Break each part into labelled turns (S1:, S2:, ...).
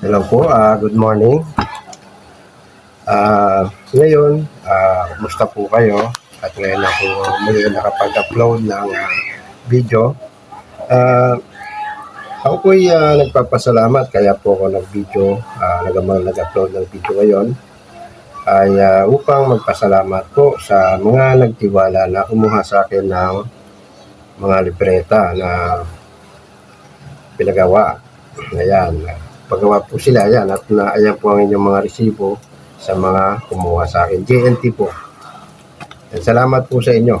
S1: Hello po, ah, good morning. Ah, ngayon, ah, kumusta po kayo? At ngayon ako muli nakapag-upload ng ah, video. Ah, ako po ay ah, nagpapasalamat kaya po ako nag-video, ah, nagamang nag-upload ng video ngayon ay ah, upang magpasalamat po sa mga nagtiwala na kumuha sa akin ng mga libreta na pinagawa. Ayan, pagawa po sila yan at na, ayan po ang inyong mga resibo sa mga kumuha sa akin. JNT po. At salamat po sa inyo.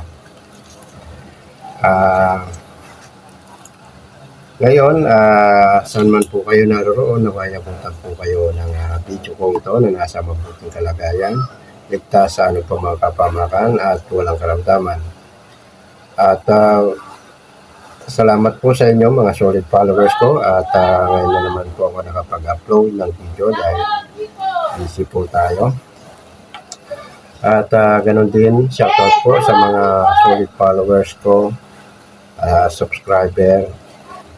S1: Ah ngayon, ah saan man po kayo naroon, nawaya po po kayo ng ah, video ko ito na nasa mabuting kalagayan, ligtas sa ano pa mga kapamakan at walang karamdaman. At ah, Salamat po sa inyo mga solid followers ko at ah, ngayon na naman po ako nakapag-upload ng video dahil busy po tayo. At ah, ganun din, shoutout po sa mga solid followers ko, ah, subscriber,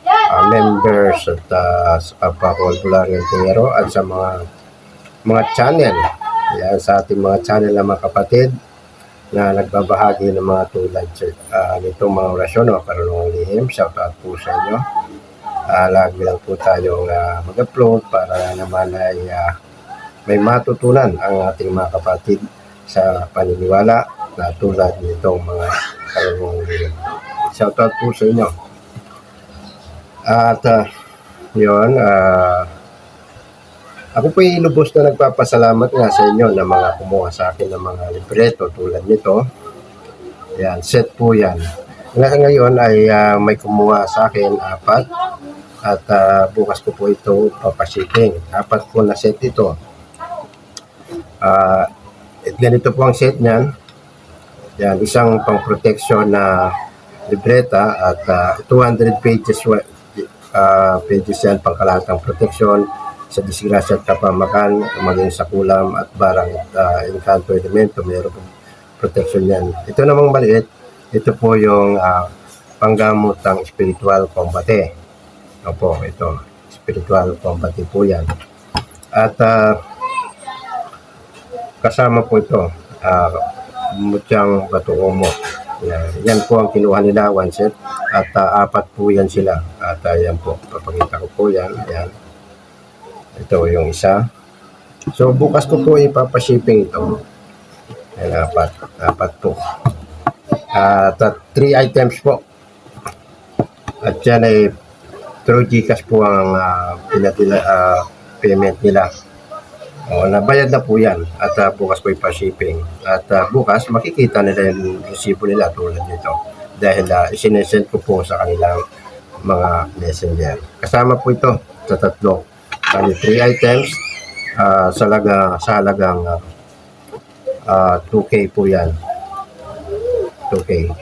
S1: ah, members at uh, sa kapwa Bularian Tingero at sa mga mga channel. Yan sa ating mga channel na mga kapatid na nagbabahagi ng mga tulad uh, nitong mga orasyon o karunungang lihim. Shout out po sa inyo. Uh, lagi lang po tayong uh, mag-upload para naman ay uh, may matutunan ang ating mga kapatid sa paniniwala na tulad nitong mga karunungang lihim. Shout out po sa inyo. At uh, yun, uh, ako po ay lubos na nagpapasalamat nga sa inyo na mga kumuha sa akin ng mga libreto tulad nito. Yan, set po yan. Nga ngayon ay uh, may kumuha sa akin apat at uh, bukas ko po ito papashipping. Apat po na set ito. Uh, ganito po ang set niyan. Yan, isang pang protection na libreta at uh, 200 pages uh, pages yan pangkalatang protection sa disgrasya at kapamakan, maging sa kulam at barang uh, encanto elemento, mayroon protection yan. Ito namang maliit, ito po yung uh, panggamotang spiritual combate. Opo, ito, spiritual combate po yan. At uh, kasama po ito, uh, mutyang bato omo. Yan, yan po ang kinuha nila, one set. At uh, apat po yan sila. At uh, yan po, papakita ko po yan. Yan. Ito yung isa. So, bukas ko po ipapashipping ito. Ayan, apat. Apat po. At uh, three items po. At yan ay through Gcash po ang uh, pinatila, uh, payment nila. O, nabayad na po yan. At uh, bukas po ipashipping. At uh, bukas makikita nila yung resibo nila tulad nito. Dahil uh, isinesend ko po sa kanilang mga messenger. Kasama po ito sa tatlo Bali, 3 items uh, sa, laga, sa halagang uh, uh, 2K po yan. 2K.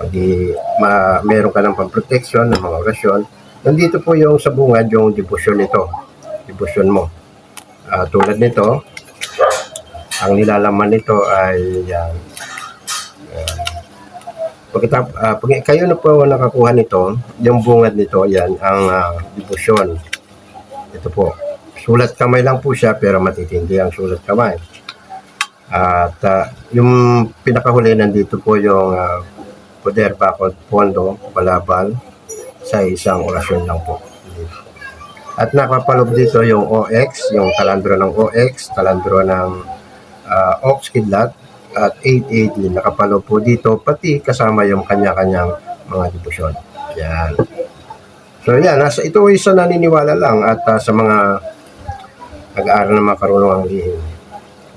S1: O di, ma, meron ka ng pang-protection ng mga orasyon. Nandito po yung sa bungad, yung devotion nito. Devotion mo. Uh, tulad nito, ang nilalaman nito ay yan. Uh, pagkatap, uh, pag kayo na po nakakuha nito, yung bungad nito, yan, ang uh, devotion. Ito po. Sulat kamay lang po siya pero matitindi ang sulat kamay. At uh, yung pinakahuli nandito po yung uh, poder bakod pondo balaban sa isang orasyon lang po. At nakapalog dito yung OX, yung talandro ng OX, talandro ng uh, OX kidlat at 880 nakapalog po dito pati kasama yung kanya-kanyang mga debosyon. Yan. So yan, nasa, ito ay isa naniniwala lang at uh, sa mga nag-aaral ng mga karunungang lihim.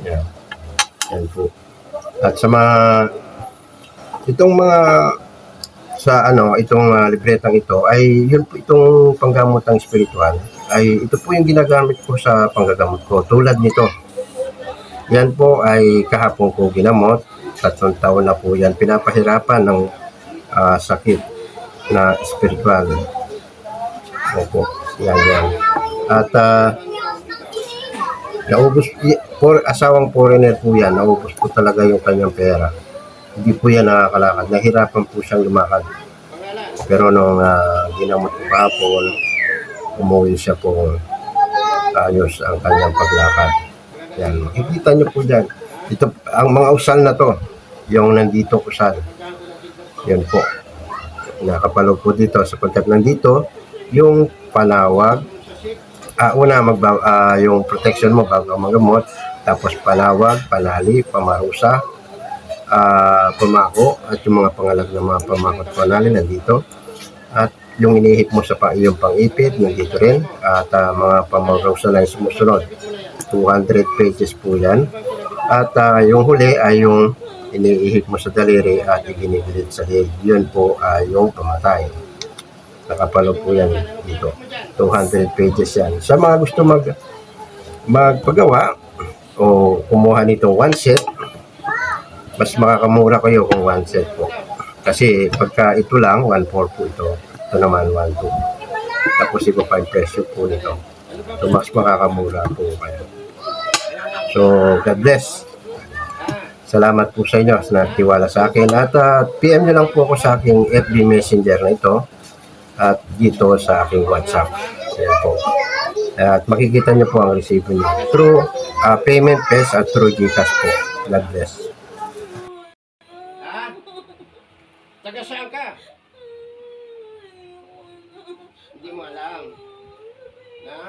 S1: Yan. Yan po. At sa mga itong mga sa ano, itong uh, libretang ito ay yun po itong panggamotang spiritual ay ito po yung ginagamit ko sa panggagamot ko tulad nito. Yan po ay kahapon ko ginamot. Tatlong taon na po yan. Pinapahirapan ng uh, sakit na spiritual Opo, yan yan. At uh, naubos, for, asawang foreigner po yan, naubos po talaga yung kanyang pera. Hindi po yan nakakalakad. Nahirapan po siyang lumakad. Pero nung uh, ginamot ko kahapon, umuwi siya po ayos ang kanyang paglakad. Yan, makikita nyo po dyan. Ito, ang mga usal na to, yung nandito usal. Yan po. Nakapalog po dito sapagkat nandito yung panawag. Ah, una, magba, ah, yung protection mo bago magamot. Tapos panawag, panali, pamarusa, ah, pamako, at yung mga pangalag ng mga pamako at panali nandito. At yung inihip mo sa pa, iyong pang-ipit, nandito rin. At ah, mga pamarusa na yung sumusunod. 200 pages po yan. At ah, yung huli ay yung iniihip mo sa daliri at iginigilit sa hig. Yun po ay yung pamatay. Nakapalog po yan dito. 200 pages yan. Sa mga gusto mag magpagawa o kumuha nito one set, mas makakamura kayo kung one set po. Kasi pagka ito lang, 1.4 po ito. Ito naman 1.2. Tapos iba pa yung presyo po nito. So mas makakamura po kayo. So, God bless. Salamat po sa inyo sa nagtiwala sa akin. At ah, PM nyo lang po ako sa aking FB Messenger na ito at dito sa aking WhatsApp. Ayan po. At makikita nyo po ang resibo nyo through ah, payment base at through Gcash po. God bless.
S2: Ha? Taga saan ka? Hindi mo alam. Ha?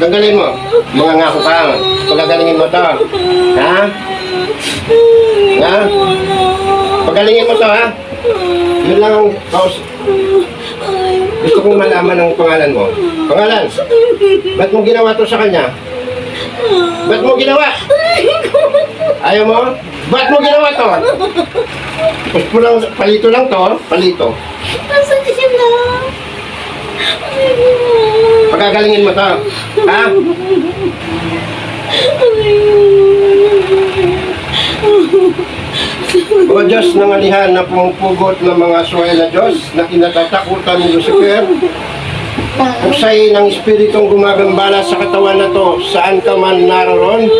S2: Gagalin mo. Mga ngako ka. Pagagalingin mo to. Ha? Ha? Pagalingin mo to ha. Yun lang ang kaus... Gusto kong malaman ang pangalan mo. Pangalan? Ba't mo ginawa to sa kanya? Ba't mo ginawa? Ayaw mo? Ba't mo ginawa to? Gusto palito lang to, palito.
S3: Nasaan siya na?
S2: Pagagalingin mo to. Ha? O Diyos ng alihan na pumupugot ng mga suway na Diyos na kinatatakutan ni Lucifer, Usay ng espiritong gumagambala sa katawan na to, saan ka man naroon,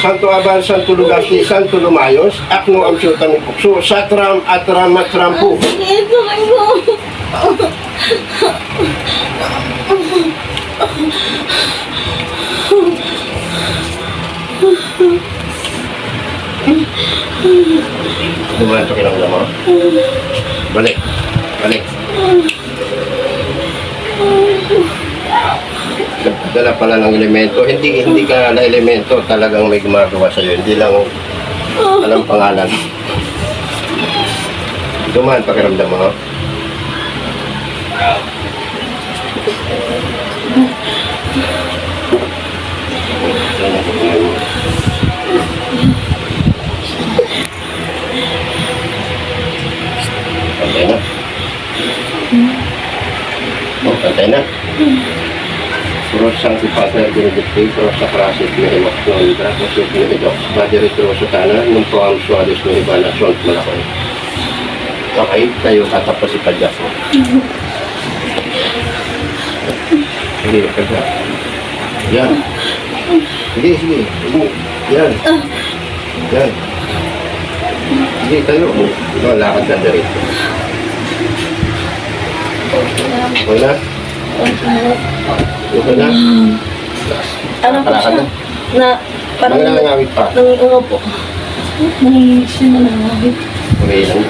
S2: Santo Abal, Santo Lugasi, Santo Lumayos, Akno ang siyutan ni Pukso, Satram at Ramatrampu.
S3: Ito kayo.
S2: Bumanto kinang mo. Balik. Balik. Dala pala ng elemento. Hindi hindi ka na elemento talagang may gumagawa sa'yo. Hindi lang alam pangalan. Dumaan pakiramdam mo. Cross Sancti Pater Benedicti, Cross Sacrasit Mehimak Nondra, Cross Mehidox, Madre Troso Tana, Nung Proam Suades Mehibana, Sont Malakoy. Okay, tayo katapos si Padyak mo. Sige, Padyak. Yan. Sige, sige. Yan. Yan. Sige, tayo. Ito, lakad na. Okay na? Okay na?
S3: Ano po siya?
S2: na?
S3: Na, parang
S2: Mga nangangawit pa.
S3: nang ano po. Nangingi siya na nangawit.
S2: Okay lang.